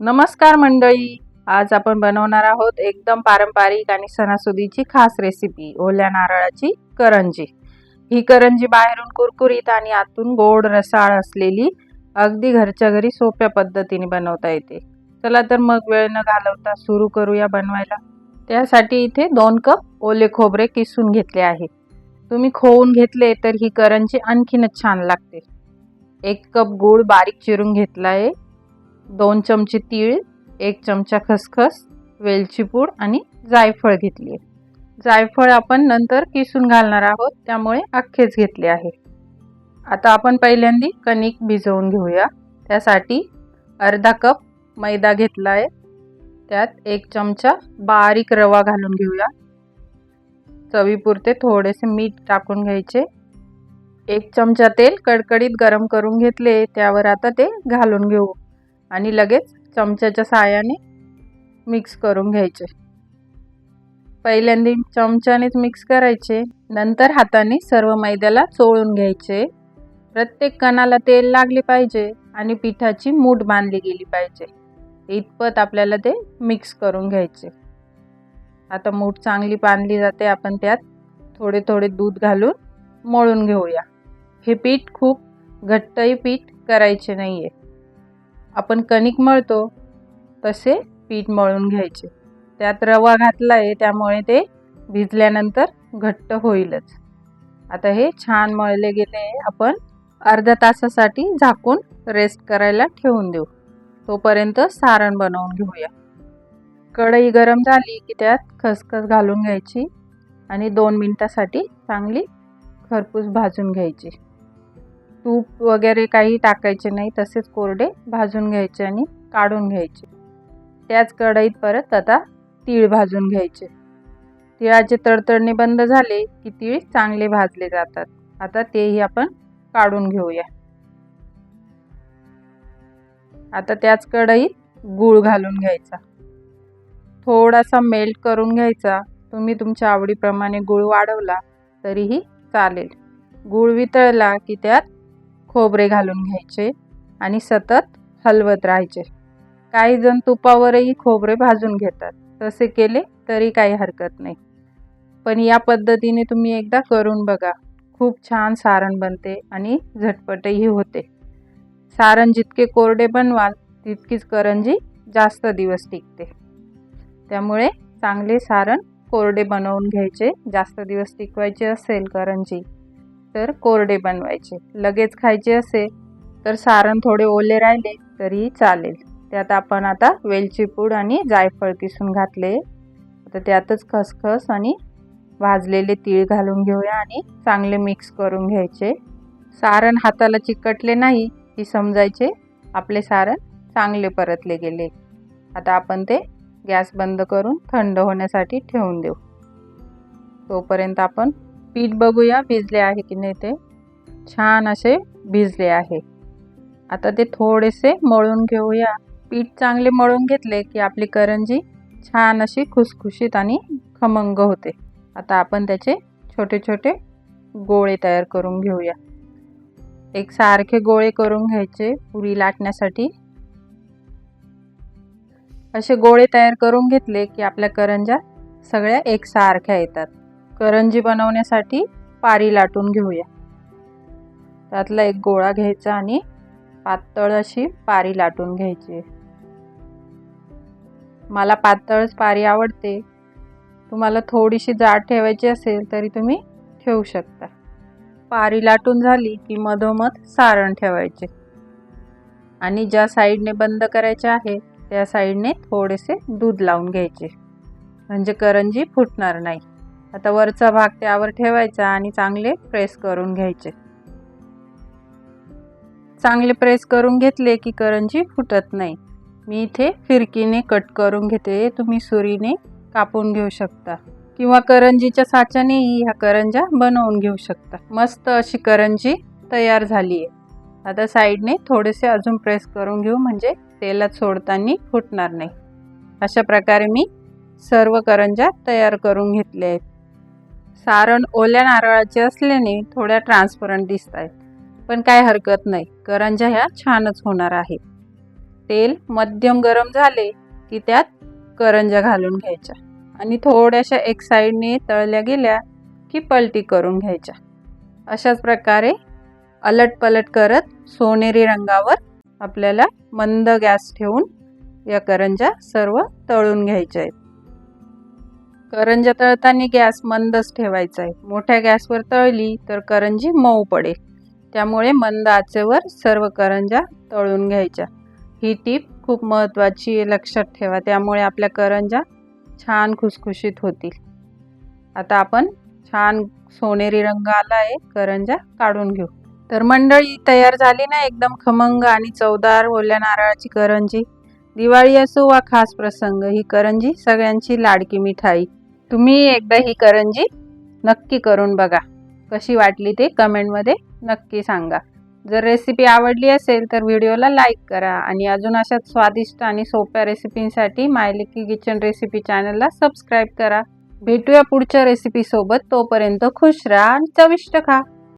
नमस्कार मंडळी. आज आपण बनवणार आहोत एकदम पारंपरिक आणि सणासुदीची खास रेसिपी ओल्या नारळाची करंजी. ही करंजी बाहेरून कुरकुरीत आणि आतून गोड रसाळ असलेली अगदी घरच्या घरी सोप्या पद्धतीने बनवता येते. चला तर मग वेळ न घालवता सुरू करूया बनवायला. त्यासाठी इथे दोन कप ओले खोबरे किसून घेतले आहे तुम्ही खोवून घेतले तर ही करंजी आणखीनच छान लागते. एक कप गूळ बारीक चिरून घेतला आहे दोन चमचे तीळ एक चमचा खसखस वेलची पूड आणि जायफळ घेतली आहे. जायफळ आपण नंतर किसून घालणार आहोत त्यामुळे अख्खेच घेतले आहे. आता आपण पहिल्यांदी कणिक भिजवून घेऊया. त्यासाठी अर्धा कप मैदा घेतला आहे. त्यात एक चमचा बारीक रवा घालून घेऊया. चवीपुरते थोडेसे मीठ टाकून घ्यायचे. एक चमचा तेल कडकडीत गरम करून घेतले त्यावर आता ते घालून घेऊ. आणि लगेच चमच्याच्या साहाय्याने मिक्स करून घ्यायचे. पहिल्यांदा चमच्यानेच मिक्स करायचे नंतर हाताने सर्व मैद्याला चोळून घ्यायचे. प्रत्येक कणाला तेल लागले पाहिजे आणि पिठाची मूठ बांधली गेली पाहिजे. इतपत आपल्याला ते मिक्स करून घ्यायचे. आता मूठ चांगली बांधली जाते आपण त्यात थोडे थोडे दूध घालून मळून घेऊया. हे पीठ खूप घट्टही पीठ करायचे नाही आहे आपण कणिक मळतो तसे पीठ मळून घ्यायचे. त्यात रवा घातला आहे त्यामुळे ते भिजल्यानंतर घट्ट होईलच. आता हे छान मळले गेले आपण अर्ध्या तासासाठी झाकून रेस्ट करायला ठेवून देऊ. तोपर्यंत सारण बनवून घेऊया. कढई गरम झाली की त्यात खसखस घालून घ्यायची आणि दोन मिनटासाठी चांगली खरपूस भाजून घ्यायची. तूप वगैरे काही टाकायचे नाही तसेच कोरडे भाजून घ्यायचे आणि काढून घ्यायचे. त्याच कढईत परत आता तीळ भाजून घ्यायचे. तिळाचे तडतडणे बंद झाले की तीळ चांगले भाजले जातात. आता तेही आपण काढून घेऊया. आता त्याच कढईत गूळ घालून घ्यायचा. थोडासा मेल्ट करून घ्यायचा. तुम्ही तुमच्या आवडीप्रमाणे गूळ वाढवला तरीही चालेल. गूळ वितळला की त्यात खोबरे घालून घ्यायचे आणि सतत हलवत राहायचे. काही जण तुपावरही खोबरे भाजून घेतात. तसे केले तरी काही हरकत नाही. पण या पद्धतीने तुम्ही एकदा करून बघा. खूप छान सारण बनते आणि झटपटही होते. सारण जितके कोरडे बनवाल तितकीच करंजी जास्त दिवस टिकते. त्यामुळे चांगले सारण कोरडे बनवून घ्यायचे जास्त दिवस टिकवायचे असेल करंजी. तर कोरडे बनवायचे. लगेच खायचे असेल तर सारण थोडे ओले राहिले तरीही चालेल. त्यात आपण आता वेलची पूड आणि जायफळ किसून घातले. आता त्यातच खसखस आणि भाजलेले तीळ घालून घेऊया आणि चांगले मिक्स करून घ्यायचे. सारण हाताला चिकटले नाही की समजायचे? आपले सारण चांगले परतले गेले. आता आपण ते गॅस बंद करून थंड होण्यासाठी ठेवून देऊ. तोपर्यंत आपण पीठ बघूया भिजले आहे की नाही ते. छान असे भिजले आहे. आता ते थोडेसे मळून घेऊया. पीठ चांगले मळून घेतले की आपली करंजी छान अशी खुसखुशीत आणि खमंग होते. आता आपण त्याचे छोटे छोटे गोळे तयार करून घेऊया. एक सारखे गोळे करून घ्यायचे पुरी लाटण्यासाठी. असे गोळे तयार करून घेतले की आपल्या करंजा सगळ्या एकसारख्या येतात. करंजी बनवण्यासाठी पारी लाटून घेऊया. त्यातला एक गोळा घ्यायचा आणि पातळ अशी पारी लाटून घ्यायची. मला पातळच पारी आवडते. तुम्हाला थोडीशी जाड ठेवायची असेल तरी तुम्ही ठेवू शकता. पारी लाटून झाली की मधोमध सारण ठेवायचे. आणि ज्या साईडने बंद करायचे आहे त्या साईडने थोडेसे दूध लावून घ्यायचे. म्हणजे करंजी फुटणार नाही. आता वरचा भाग त्यावर ठेवायचा आणि चांगले प्रेस करून घ्यायचे. चांगले प्रेस करून घेतले की करंजी फुटत नाही. मी इथे फिरकीने कट करून घेते. तुम्ही सुरीने कापून घेऊ शकता. किंवा करंजीच्या साच्यानेही ह्या करंजा बनवून घेऊ शकता. मस्त अशी करंजी तयार झाली आहे आता साईडने थोडेसे अजून प्रेस करून घेऊ म्हणजे तेलात सोडताना फुटणार नाही. अशा प्रकारे मी सर्व करंजा तयार करून घेतले आहेत. सारण ओल्या नारळाचे असल्याने थोड्या ट्रान्सपरंट दिसत आहेत पण काय हरकत नाही. करंजा ह्या छानच होणार आहे. तेल मध्यम गरम झाले की त्यात करंजा घालून घ्यायच्या. आणि थोड्याशा एक साईडने तळल्या गेल्या की पलटी करून घ्यायच्या. अशाच प्रकारे अलट पलट करत सोनेरी रंगावर आपल्याला मंद गॅस ठेवून या करंजा सर्व तळून घ्यायच्या आहेत. करंजा तळताना गॅस मंदच ठेवायचा आहे. मोठ्या गॅसवर तळली तर करंजी मऊ पडेल. त्यामुळे मंद आचेवर सर्व करंजा तळून घ्यायच्या. ही टीप खूप महत्त्वाची लक्षात ठेवा. त्यामुळे आपल्या करंजा छान खुसखुशीत होतील. आता आपण छान सोनेरी रंग आला आहे करंजा काढून घेऊ. तर मंडळी तयार झाली ना एकदम खमंग आणि चवदार ओल्या नारळाची करंजी? दिवाळी असो वा खास प्रसंग ही करंजी सगळ्यांची लाडकी मिठाई. तुम्ही एकदा ही करंजी नक्की करून बघा. कशी वाटली ते कमेंटमध्ये नक्की सांगा. जर रेसिपी आवडली असेल तर व्हिडिओला लाईक करा आणि अजून अशाच स्वादिष्ट आणि सोप्या रेसिपींसाठी मायलिकी किचन रेसिपी चॅनलला सबस्क्राईब करा. भेटूया पुढच्या रेसिपीसोबत तोपर्यंत खुश राहा आणि चविष्ट खा.